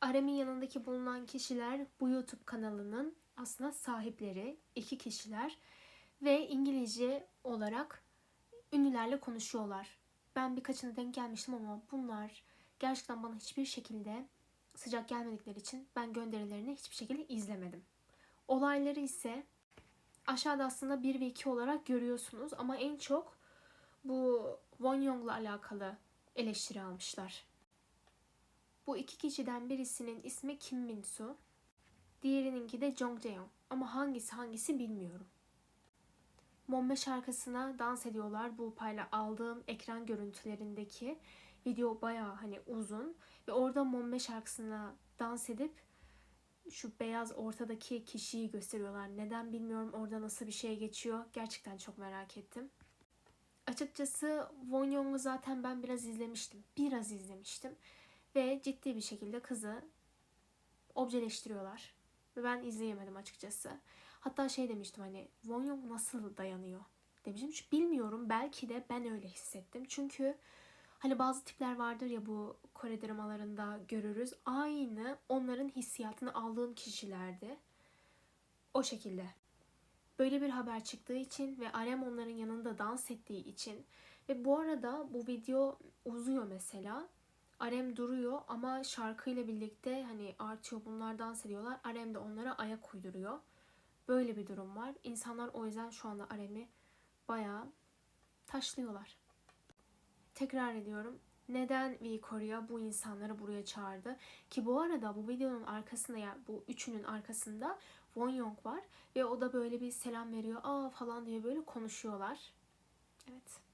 Arem'in yanındaki bulunan kişiler bu YouTube kanalının aslında sahipleri, iki kişiler ve İngilizce olarak ünlülerle konuşuyorlar. Ben birkaçına denk gelmiştim ama bunlar gerçekten bana hiçbir şekilde sıcak gelmedikleri için ben gönderilerini hiçbir şekilde izlemedim. Olayları ise aşağıda aslında 1 ve 2 olarak görüyorsunuz ama en çok bu Won Young'la alakalı eleştiri almışlar. Bu iki kişiden birisinin ismi Kim Min Soo, diğerininki de Jong Jae Young. Ama hangisi hangisi bilmiyorum. Monme şarkısına dans ediyorlar. Bu payla aldığım ekran görüntülerindeki video bayağı hani uzun ve orada Monme şarkısına dans edip şu beyaz ortadaki kişiyi gösteriyorlar. Neden bilmiyorum orada nasıl bir şey geçiyor. Gerçekten çok merak ettim. Açıkçası Won Young'u zaten ben biraz izlemiştim. Biraz izlemiştim. Ve ciddi bir şekilde kızı objeleştiriyorlar. Ve ben izleyemedim açıkçası. Hatta şey demiştim hani Won Young nasıl dayanıyor demiştim. Çünkü bilmiyorum belki de ben öyle hissettim. Çünkü hani bazı tipler vardır ya bu Kore dramalarında görürüz. Aynı onların hissiyatını aldığım kişilerdi. O şekilde. Böyle bir haber çıktığı için ve Arem onların yanında dans ettiği için ve bu arada bu video uzuyor mesela. Arem duruyor ama şarkıyla birlikte hani artıyor bunlar dans ediyorlar. Arem de onlara ayak uyduruyor. Böyle bir durum var. İnsanlar o yüzden şu anda Arem'i bayağı taşlıyorlar. Tekrar ediyorum. Neden V Korea bu insanları buraya çağırdı? Ki bu arada bu videonun arkasında ya yani bu üçünün arkasında Won Young var ve o da böyle bir selam veriyor. Aa falan diye böyle konuşuyorlar. Evet.